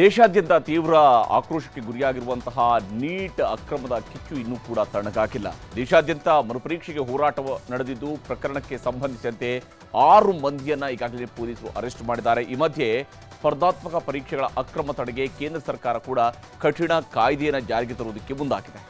ದೇಶಾದ್ಯಂತ ತೀವ್ರ ಆಕ್ರೋಶಕ್ಕೆ ಗುರಿಯಾಗಿರುವಂತಹ ನೀಟ್ ಅಕ್ರಮದ ಕಿಚ್ಚು ಇನ್ನೂ ಕೂಡ ತಣ್ಣಗಾಗಿಲ್ಲ. ದೇಶಾದ್ಯಂತ ಮರುಪರೀಕ್ಷೆಗೆ ಹೋರಾಟ ನಡೆದಿದ್ದು ಪ್ರಕರಣಕ್ಕೆ ಸಂಬಂಧಿಸಿದಂತೆ ಆರು ಮಂದಿಯನ್ನ ಈಗಾಗಲೇ ಪೊಲೀಸರು ಅರೆಸ್ಟ್ ಮಾಡಿದ್ದಾರೆ. ಈ ಮಧ್ಯೆ ಸ್ಪರ್ಧಾತ್ಮಕ ಪರೀಕ್ಷೆಗಳ ಅಕ್ರಮ ತಡೆಗೆ ಕೇಂದ್ರ ಸರ್ಕಾರ ಕೂಡ ಕಠಿಣ ಕಾಯ್ದೆಯನ್ನು ಜಾರಿಗೆ ತರುವುದಕ್ಕೆ ಮುಂದಾಗಿದೆ.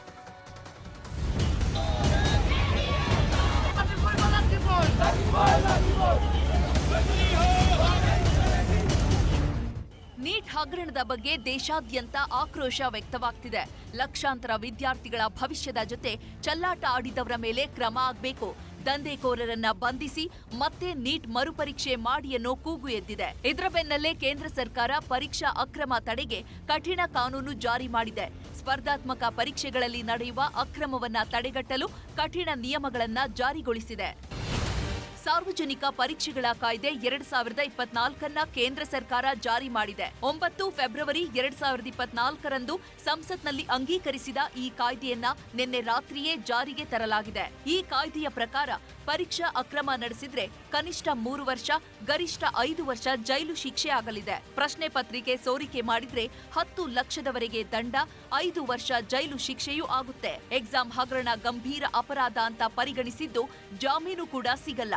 ಹಗರಣದ ಬಗ್ಗೆ ದೇಶಾದ್ಯಂತ ಆಕ್ರೋಶ ವ್ಯಕ್ತವಾಗ್ತಿದೆ. ಲಕ್ಷಾಂತರ ವಿದ್ಯಾರ್ಥಿಗಳ ಭವಿಷ್ಯದ ಜೊತೆ ಚಲ್ಲಾಟ ಆಡಿದವರ ಮೇಲೆ ಕ್ರಮ ಆಗಬೇಕು. ದಂಧೆಕೋರರನ್ನ ಬಂಧಿಸಿ ಮತ್ತೆ ನೀಟ್ ಮರುಪರೀಕ್ಷೆ ಮಾಡಿ ಅನ್ನೋ ಕೂಗು ಎದ್ದಿದೆ. ಇದರ ಬೆನ್ನಲ್ಲೇ ಕೇಂದ್ರ ಸರ್ಕಾರ ಪರೀಕ್ಷಾ ಅಕ್ರಮ ತಡೆಗೆ ಕಠಿಣ ಕಾನೂನು ಜಾರಿ ಮಾಡಿದೆ. ಸ್ಪರ್ಧಾತ್ಮಕ ಪರೀಕ್ಷೆಗಳಲ್ಲಿ ನಡೆಯುವ ಅಕ್ರಮವನ್ನ ತಡೆಗಟ್ಟಲು ಕಠಿಣ ನಿಯಮಗಳನ್ನ ಜಾರಿಗೊಳಿಸಿದೆ. ಸಾರ್ವಜನಿಕ ಪರೀಕ್ಷೆಗಳ ಕಾಯ್ದೆ ಎರಡ್ ಸಾವಿರದ ಇಪ್ಪತ್ನಾಲ್ಕನ್ನ ಕೇಂದ್ರ ಸರ್ಕಾರ ಜಾರಿ ಮಾಡಿದೆ. ಒಂಬತ್ತು ಫೆಬ್ರವರಿ ಎರಡ್ ಸಾವಿರದ ಇಪ್ಪತ್ನಾಲ್ಕರಂದು ಸಂಸತ್ನಲ್ಲಿ ಅಂಗೀಕರಿಸಿದ ಈ ಕಾಯ್ದೆಯನ್ನ ನಿನ್ನೆ ರಾತ್ರಿಯೇ ಜಾರಿಗೆ ತರಲಾಗಿದೆ. ಈ ಕಾಯ್ದೆಯ ಪ್ರಕಾರ ಪರೀಕ್ಷಾ ಅಕ್ರಮ ನಡೆಸಿದ್ರೆ ಕನಿಷ್ಠ ಮೂರು ವರ್ಷ, ಗರಿಷ್ಠ ಐದು ವರ್ಷ ಜೈಲು ಶಿಕ್ಷೆ ಆಗಲಿದೆ. ಪ್ರಶ್ನೆ ಪತ್ರಿಕೆ ಸೋರಿಕೆ ಮಾಡಿದ್ರೆ ಹತ್ತು ಲಕ್ಷದವರೆಗೆ ದಂಡ, ಐದು ವರ್ಷ ಜೈಲು ಶಿಕ್ಷೆಯೂ ಆಗುತ್ತೆ. ಎಕ್ಸಾಮ್ ಹಗರಣ ಗಂಭೀರ ಅಪರಾಧ ಅಂತ ಪರಿಗಣಿಸಿದ್ದು ಜಾಮೀನು ಕೂಡ ಸಿಗಲ್ಲ.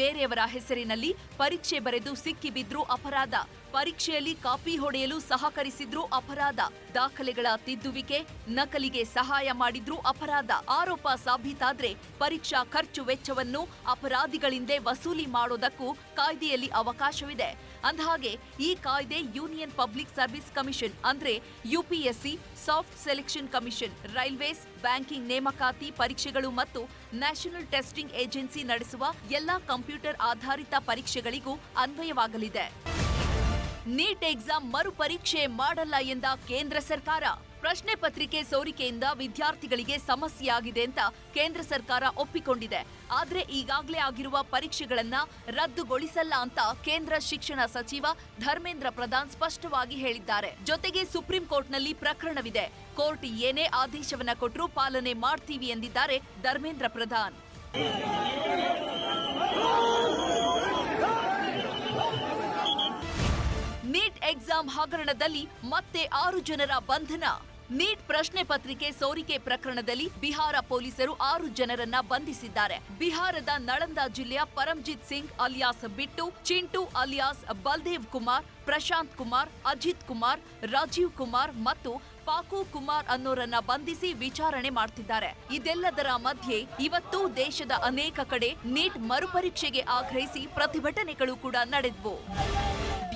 ಬೇರೆಯವರ ಹೆಸರಿನಲ್ಲಿ ಪರೀಕ್ಷೆ ಬರೆದು ಸಿಕ್ಕಿಬಿದ್ರೂ ಅಪರಾಧ. ಪರೀಕ್ಷೆಯಲ್ಲಿ ಕಾಪಿ ಹೊಡೆಯಲು ಸಹಕರಿಸಿದ್ರೂ ಅಪರಾಧ. ದಾಖಲೆಗಳ ತಿದ್ದುವಿಕೆ, ನಕಲಿಗೆ ಸಹಾಯ ಮಾಡಿದ್ರೂ ಅಪರಾಧ. ಆರೋಪ ಸಾಬೀತಾದ್ರೆ ಪರೀಕ್ಷಾ ಖರ್ಚು ವೆಚ್ಚವನ್ನು ಅಪರಾಧಿಗಳಿಂದೇ ವಸೂಲಿ ಮಾಡೋದಕ್ಕೂ ಕಾಯ್ದೆಯಲ್ಲಿ ಅವಕಾಶವಿದೆ. ಅಂದಹಾಗೆ, ಈ ಕಾಯ್ದೆ ಯೂನಿಯನ್ ಪಬ್ಲಿಕ್ ಸರ್ವಿಸ್ ಕಮಿಷನ್ ಅಂದ್ರೆ ಯುಪಿಎಸ್ಸಿ ಸಾಫ್ಟ್ ಸೆಲೆಕ್ಷನ್ ಕಮಿಷನ್, ರೈಲ್ವೇಸ್, ಬ್ಯಾಂಕಿಂಗ್ ನೇಮಕಾತಿ ಪರೀಕ್ಷೆಗಳು ಮತ್ತು ನ್ಯಾಷನಲ್ ಟೆಸ್ಟಿಂಗ್ ಏಜೆನ್ಸಿ ನಡೆಸುವ ಎಲ್ಲಾ ಕಂಪ್ಯೂಟರ್ ಆಧಾರಿತ ಪರೀಕ್ಷೆಗಳಿಗೂ ಅನ್ವಯವಾಗಲಿದೆ. ನೀಟ್ ಎಕ್ಸಾಮ್ ಮರುಪರೀಕ್ಷೆ ಮಾಡಲ್ಲ ಎಂದ ಕೇಂದ್ರ ಸರ್ಕಾರ. ಪ್ರಶ್ನೆ ಪತ್ರಿಕೆ ಸೋರಿಕೆಯಿಂದ ವಿದ್ಯಾರ್ಥಿಗಳಿಗೆ ಸಮಸ್ಯೆಯಾಗಿದೆ ಅಂತ ಕೇಂದ್ರ ಸರ್ಕಾರ ಒಪ್ಪಿಕೊಂಡಿದೆ. ಆದರೆ ಈಗಾಗಲೇ ಆಗಿರುವ ಪರೀಕ್ಷೆಗಳನ್ನ ರದ್ದುಗೊಳಿಸಲ್ಲ ಅಂತ ಕೇಂದ್ರ ಶಿಕ್ಷಣ ಸಚಿವ ಧರ್ಮೇಂದ್ರ ಪ್ರಧಾನ್ ಸ್ಪಷ್ಟವಾಗಿ ಹೇಳಿದ್ದಾರೆ. ಜೊತೆಗೆ ಸುಪ್ರೀಂ ಕೋರ್ಟ್ನಲ್ಲಿ ಪ್ರಕರಣವಿದೆ. ಕೋರ್ಟ್ ಏನೇ ಆದೇಶವನ್ನ ಕೊಟ್ಟರೂ ಪಾಲನೆ ಮಾಡ್ತೀವಿ ಎಂದಿದ್ದಾರೆ ಧರ್ಮೇಂದ್ರ ಪ್ರಧಾನ್. ನೀಟ್ ಹಗರಣದಲ್ಲಿ ಮತ್ತೆ ಆರು ಜನರ ಬಂಧನ. ನೀಟ್ ಪ್ರಶ್ನೆ ಪತ್ರಿಕೆ ಸೋರಿಕೆ ಪ್ರಕರಣದಲ್ಲಿ ಬಿಹಾರ ಪೊಲೀಸರು ಆರು ಜನರನ್ನ ಬಂಧಿಸಿದ್ದಾರೆ. ಬಿಹಾರದ ನಳಂದ ಜಿಲ್ಲೆಯ ಪರಂಜಿತ್ ಸಿಂಗ್ ಅಲಿಯಾಸ್ ಬಿಟ್ಟು, ಚಿಂಟು ಅಲಿಯಾಸ್ ಬಲ್ದೇವ್ ಕುಮಾರ್, ಪ್ರಶಾಂತ್ ಕುಮಾರ್, ಅಜಿತ್ ಕುಮಾರ್, ರಾಜೀವ್ ಕುಮಾರ್ ಮತ್ತು ಪಾಕು ಕುಮಾರ್ ಅನ್ನೋರನ್ನ ಬಂಧಿಸಿ ವಿಚಾರಣೆ ಮಾಡ್ತಿದ್ದಾರೆ. ಇದೆಲ್ಲದರ ಮಧ್ಯೆ ಇವತ್ತು ದೇಶದ ಅನೇಕ ಕಡೆ ನೀಟ್ ಮರುಪರೀಕ್ಷೆಗೆ ಆಗ್ರಹಿಸಿ ಪ್ರತಿಭಟನೆಗಳು ಕೂಡ ನಡೆದ್ವು.